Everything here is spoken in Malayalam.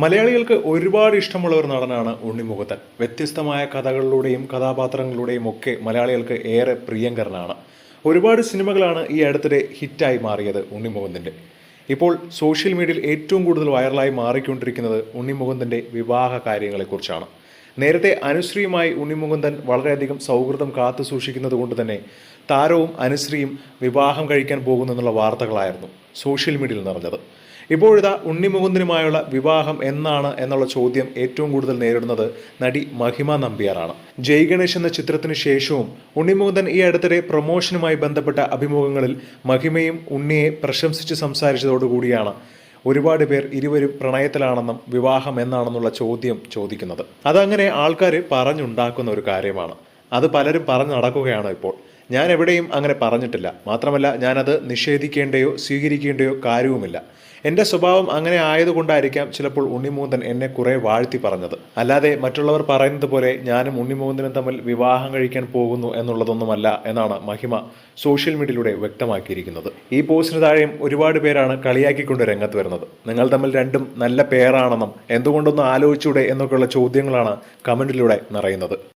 മലയാളികൾക്ക് ഒരുപാട് ഇഷ്ടമുള്ള ഒരു നടനാണ് ഉണ്ണിമുഖത്തൻ വ്യത്യസ്തമായ കഥകളിലൂടെയും കഥാപാത്രങ്ങളിലൂടെയും ഒക്കെ മലയാളികൾക്ക് ഏറെ പ്രിയങ്കരനാണ്. ഒരുപാട് സിനിമകളാണ് ഈ അടുത്തിടെ ഹിറ്റായി മാറിയത് ഉണ്ണിമുഖത്തിന്റെ ഇപ്പോൾ സോഷ്യൽ മീഡിയയിൽ ഏറ്റവും കൂടുതൽ വൈറലായി മാറിക്കൊണ്ടിരിക്കുന്നത് ഉണ്ണിമുഖത്തിന്റെ വിവാഹ കാര്യങ്ങളെക്കുറിച്ചാണ്. നേരത്തെ അനുശ്രീയുമായി ഉണ്ണിമുകുന്ദൻ വളരെയധികം സൗഹൃദം കാത്തു സൂക്ഷിക്കുന്നത് കൊണ്ട് തന്നെ താരവും അനുശ്രീയും വിവാഹം കഴിക്കാൻ പോകുന്നു എന്നുള്ള വാർത്തകളായിരുന്നു. സോഷ്യൽ മീഡിയയിൽ നിറഞ്ഞത്. ഇപ്പോഴിതാ ഉണ്ണിമുകുന്ദനുമായുള്ള വിവാഹം എന്നാണ് എന്നുള്ള ചോദ്യം ഏറ്റവും കൂടുതൽ നേരിടുന്നത് നടി മഹിമ നമ്പ്യാറാണ്. ജയ് ഗണേഷ് എന്ന ചിത്രത്തിന് ശേഷവും ഉണ്ണിമുകുന്ദൻ ഈ അടുത്തിടെ പ്രൊമോഷനുമായി ബന്ധപ്പെട്ട അഭിമുഖങ്ങളിൽ മഹിമയും ഉണ്ണിയെ പ്രശംസിച്ച് സംസാരിച്ചതോടുകൂടിയാണ് ഒരുപാട് പേർ ഇരുവരും പ്രണയത്തിലാണെന്നും വിവാഹം എന്നാണെന്നുള്ള ചോദ്യം ചോദിക്കുന്നത്. അതങ്ങനെ ആൾക്കാർ പറഞ്ഞുണ്ടാക്കുന്ന ഒരു കാര്യമാണ്. അത് പലരും പറഞ്ഞു നടക്കുകയാണ് ഇപ്പോൾ. ഞാൻ എവിടെയും അങ്ങനെ പറഞ്ഞിട്ടില്ല. മാത്രമല്ല ഞാനത് നിഷേധിക്കേണ്ടയോ സ്വീകരിക്കേണ്ടയോ കാര്യവുമില്ല. എന്റെ സ്വഭാവം അങ്ങനെ ആയതുകൊണ്ടായിരിക്കാം ചിലപ്പോൾ ഉണ്ണിമൂന്തൻ എന്നെ കുറെ വാഴ്ത്തി പറഞ്ഞത്. അല്ലാതെ മറ്റുള്ളവർ പറയുന്നത് പോലെ ഞാനും ഉണ്ണിമൂന്തനും തമ്മിൽ വിവാഹം കഴിക്കാൻ പോകുന്നു എന്നുള്ളതൊന്നുമല്ല എന്നാണ് മഹിമ സോഷ്യൽ മീഡിയയിലൂടെ വ്യക്തമാക്കിയിരിക്കുന്നത്. ഈ പോസ്റ്റിന് താഴെയും ഒരുപാട് പേരാണ് കളിയാക്കിക്കൊണ്ട് രംഗത്ത് വരുന്നത്. നിങ്ങൾ തമ്മിൽ രണ്ടും നല്ല പേരാണെന്നും എന്തുകൊണ്ടൊന്നും ആലോചിച്ചൂടെ എന്നൊക്കെയുള്ള ചോദ്യങ്ങളാണ് കമന്റിലൂടെ നിറയുന്നത്.